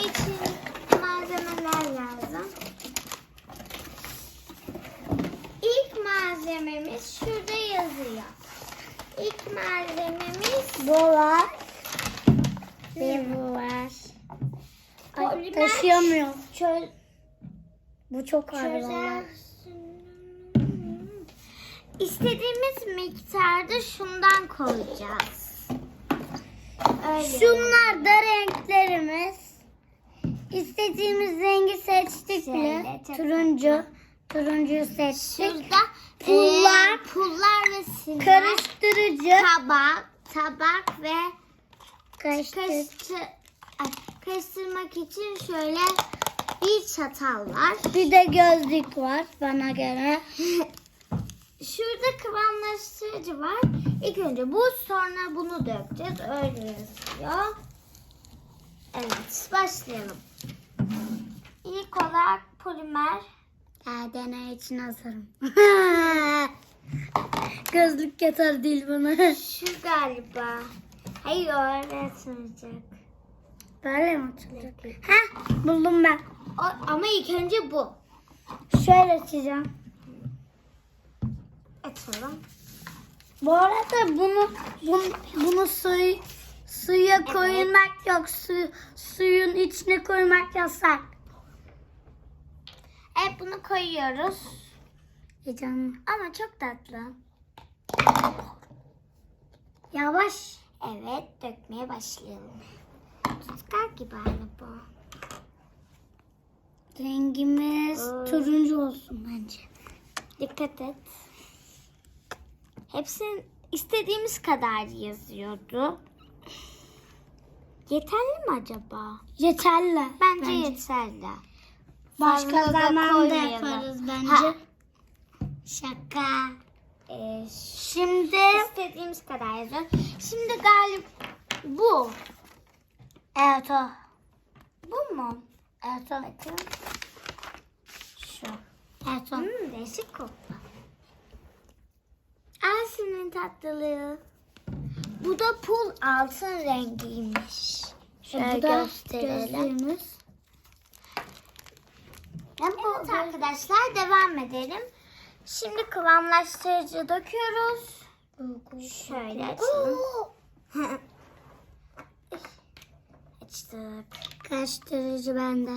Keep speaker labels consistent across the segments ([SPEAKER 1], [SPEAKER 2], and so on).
[SPEAKER 1] İçin malzemeler lazım. İlk malzememiz şurada yazıyor. İlk malzememiz
[SPEAKER 2] Bu var. Ve bu var. Ay,
[SPEAKER 1] Polimer
[SPEAKER 2] taşıyamıyorum.
[SPEAKER 1] çöz,
[SPEAKER 2] Bu çok ağır valla.
[SPEAKER 1] İstediğimiz miktarda şundan koyacağız. Öyle.
[SPEAKER 2] Şunlar da renklerimiz. İstediğimiz rengi seçtik
[SPEAKER 1] Şöyle, çok
[SPEAKER 2] Turuncu. Turuncuyu seçtik.
[SPEAKER 1] Şurada
[SPEAKER 2] Pullar.
[SPEAKER 1] e, pullar ve siler,
[SPEAKER 2] Karıştırıcı.
[SPEAKER 1] tabak, tabak ve
[SPEAKER 2] Karıştır.
[SPEAKER 1] ay, karıştırmak için şöyle bir çatal var.
[SPEAKER 2] Bir de gözlük var bana göre.
[SPEAKER 1] Şurada kıvamlaştırıcı var. İlk önce bu sonra bunu dökeceğiz. Öyle yazıyor. Evet başlayalım. İlk olarak polimer.
[SPEAKER 2] Ya deney için hazırım. Gözlük yeter değil bana.
[SPEAKER 1] Şu galiba. Hayır öyle sığacak.
[SPEAKER 2] Böyle mi açılacak? Heh buldum ben.
[SPEAKER 1] O, ama ilk önce bu.
[SPEAKER 2] Şöyle açacağım.
[SPEAKER 1] Açalım.
[SPEAKER 2] Bu arada bunu bunu, bunu suy, suya koymak yok. Su, suyun içine koymak yasak.
[SPEAKER 1] Evet bunu koyuyoruz.
[SPEAKER 2] Heyecanlı.
[SPEAKER 1] Ama çok tatlı.
[SPEAKER 2] Yavaş.
[SPEAKER 1] Evet dökmeye başlayalım. Tutkal gibi aynı bu.
[SPEAKER 2] Rengimiz
[SPEAKER 1] Aa.
[SPEAKER 2] turuncu olsun bence.
[SPEAKER 1] Dikkat et. Hepsinin istediğimiz kadar yazıyordu. Yeterli mi acaba?
[SPEAKER 2] Yeterli.
[SPEAKER 1] Bence, yeterli.
[SPEAKER 2] Başka
[SPEAKER 1] da
[SPEAKER 2] zaman da yaparız bence.
[SPEAKER 1] Ha.
[SPEAKER 2] Şaka.
[SPEAKER 1] Ee,
[SPEAKER 2] Şimdi
[SPEAKER 1] istediğimiz kadar yazıyor. Şimdi galiba bu.
[SPEAKER 2] evet o.
[SPEAKER 1] Bu mu?
[SPEAKER 2] Evet o.
[SPEAKER 1] Bakın. Şu.
[SPEAKER 2] Evet o.
[SPEAKER 1] Hmm, değişik koktu. Elsin'in tatlılığı. Bu da pul altın rengiymiş. Şöyle
[SPEAKER 2] Bu da
[SPEAKER 1] gösterelim.
[SPEAKER 2] gözlüğümüz.
[SPEAKER 1] Evet arkadaşlar devam edelim. Şimdi kıvamlaştırıcı döküyoruz. Şöyle açalım. Açtık.
[SPEAKER 2] Karıştırıcı bende.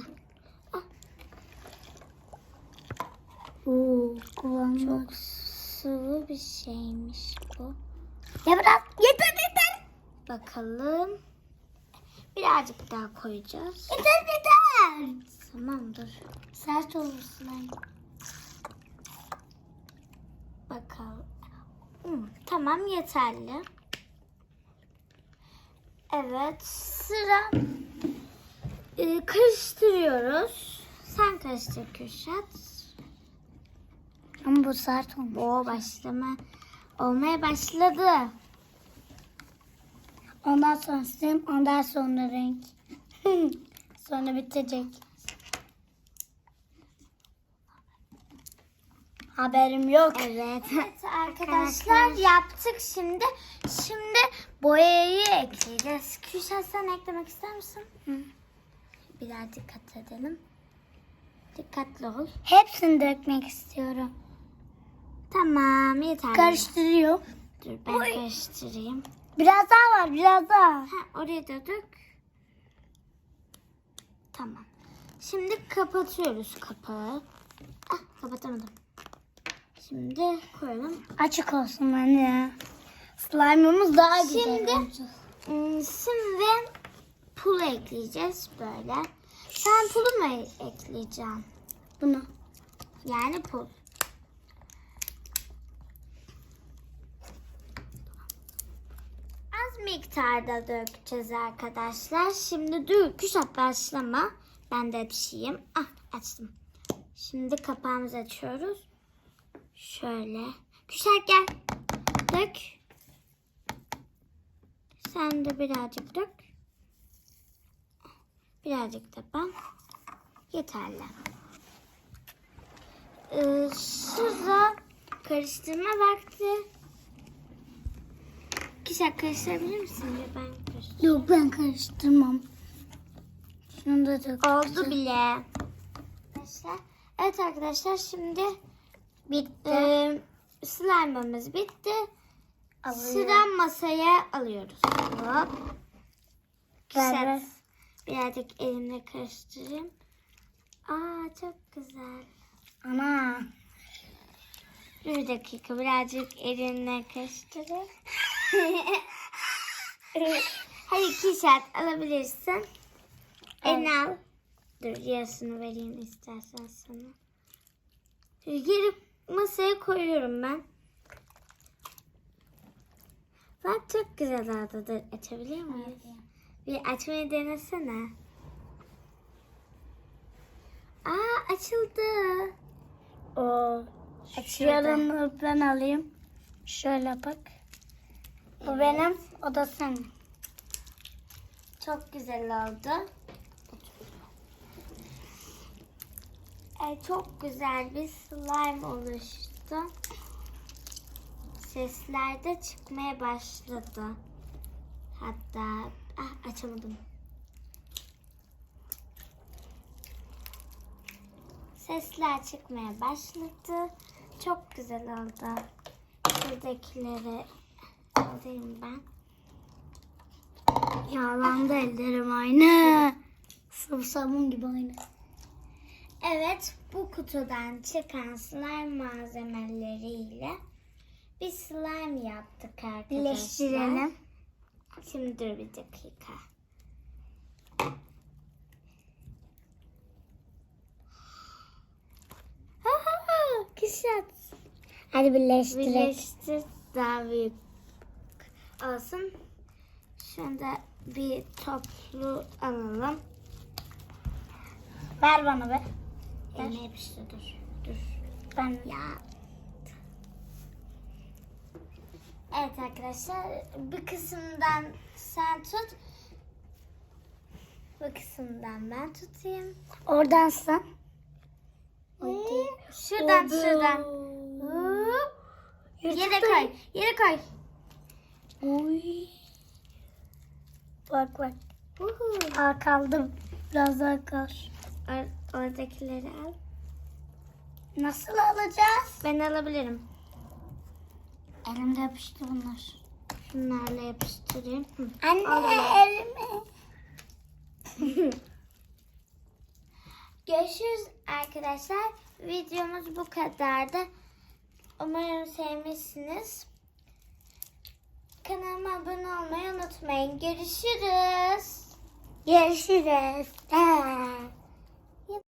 [SPEAKER 2] Oo, kıvamı.
[SPEAKER 1] Çok sıvı bir şeymiş bu.
[SPEAKER 2] Ya biraz yeter yeter.
[SPEAKER 1] Bakalım. Birazcık daha koyacağız.
[SPEAKER 2] Yeter yeter.
[SPEAKER 1] Tamamdır.
[SPEAKER 2] Sert olur slime.
[SPEAKER 1] Bakalım. Hmm, tamam yeterli. Evet sıra e, karıştırıyoruz. Sen karıştır Kürşat.
[SPEAKER 2] Ama bu sert olmuş.
[SPEAKER 1] O başlama olmaya başladı.
[SPEAKER 2] Ondan sonra sim, ondan sonra renk. sonra bitecek. Haberim yok.
[SPEAKER 1] Evet. evet arkadaşlar yaptık şimdi. Şimdi boyayı ekleyeceğiz. Kürşat sen eklemek ister misin?
[SPEAKER 2] Hı.
[SPEAKER 1] Biraz dikkat edelim. Dikkatli ol.
[SPEAKER 2] Hepsini dökmek istiyorum.
[SPEAKER 1] Tamam yeterli.
[SPEAKER 2] Karıştırıyor.
[SPEAKER 1] Dur ben
[SPEAKER 2] Oy.
[SPEAKER 1] karıştırayım.
[SPEAKER 2] Biraz daha var, biraz daha.
[SPEAKER 1] Ha, oraya da dök. Tamam. Şimdi kapatıyoruz kapağı. Ah kapatamadım. Şimdi koyalım.
[SPEAKER 2] Açık olsun bence. Slime'ımız daha güzel
[SPEAKER 1] Şimdi-
[SPEAKER 2] olacak.
[SPEAKER 1] Şimdi pul ekleyeceğiz böyle. Sen pulu mu ekleyeceksin?
[SPEAKER 2] Bunu.
[SPEAKER 1] Yani pul. Miktarda dökeceğiz arkadaşlar. Şimdi dur başlama. Ben de açayım. Ah açtım. Şimdi kapağımızı açıyoruz. Şöyle. Küşat gel. Dök. Sen de birazcık dök. Birazcık da ben. Yeterli. Ee, sıra karıştırma vakti. Kişi karıştırabilir misin? Ben karıştırayım.
[SPEAKER 2] Yok ben karıştırmam. Şunu da çok
[SPEAKER 1] Oldu bile. Arkadaşlar. Evet arkadaşlar şimdi
[SPEAKER 2] bitti.
[SPEAKER 1] e, slime'ımız bitti.
[SPEAKER 2] Alıyorum.
[SPEAKER 1] Sıra masaya alıyoruz. Hop. Güzel. Birazcık elimle karıştırayım. Aa çok güzel.
[SPEAKER 2] Ana.
[SPEAKER 1] Bir dakika birazcık elinle karıştırayım. Hadi iki saat alabilirsin. Elini al. Dur yarısını vereyim istersen sana. Geri masaya koyuyorum ben. Bak çok güzel oldu. Dur açabilir miyiz? Bir açmayı denesene. Aa açıldı.
[SPEAKER 2] O. Yarını ben alayım. Şöyle bak. Bu benim, o da senin.
[SPEAKER 1] Çok güzel oldu. Ee, çok güzel bir slime oluştu. Sesler de çıkmaya başladı. Hatta ah, açamadım. Sesler çıkmaya başladı. Çok güzel oldu. Şuradakileri alayım ben.
[SPEAKER 2] Yağlandı ellerim aynı. Sıvı sabun gibi aynı.
[SPEAKER 1] Evet, bu kutudan çıkan slime malzemeleriyle bir slime yaptık arkadaşlar.
[SPEAKER 2] Birleştirelim.
[SPEAKER 1] Şimdi dur bir dakika.
[SPEAKER 2] Hadi birleştirelim.
[SPEAKER 1] Birleştir daha büyük olsun. Şimdi bir toplu alalım.
[SPEAKER 2] Ver bana be.
[SPEAKER 1] Eline yapıştı dur. Dur.
[SPEAKER 2] Ben
[SPEAKER 1] Ya. Evet arkadaşlar bir kısımdan sen tut. Bu kısımdan ben tutayım.
[SPEAKER 2] oradan sen.
[SPEAKER 1] Şuradan
[SPEAKER 2] Oldu.
[SPEAKER 1] şuradan. Yere koy. Yere koy.
[SPEAKER 2] Oy. Bak bak.
[SPEAKER 1] Uhu.
[SPEAKER 2] Aa kaldım. Biraz daha kal.
[SPEAKER 1] Or- oradakileri al.
[SPEAKER 2] Nasıl alacağız?
[SPEAKER 1] Ben alabilirim.
[SPEAKER 2] Elimde yapıştı bunlar.
[SPEAKER 1] Şunlarla yapıştırayım. Hı.
[SPEAKER 2] Anne elimi.
[SPEAKER 1] Görüşürüz arkadaşlar. Videomuz bu kadardı. Umarım sevmişsiniz. Kanalıma abone olmayı unutmayın. Görüşürüz.
[SPEAKER 2] Görüşürüz. Ee.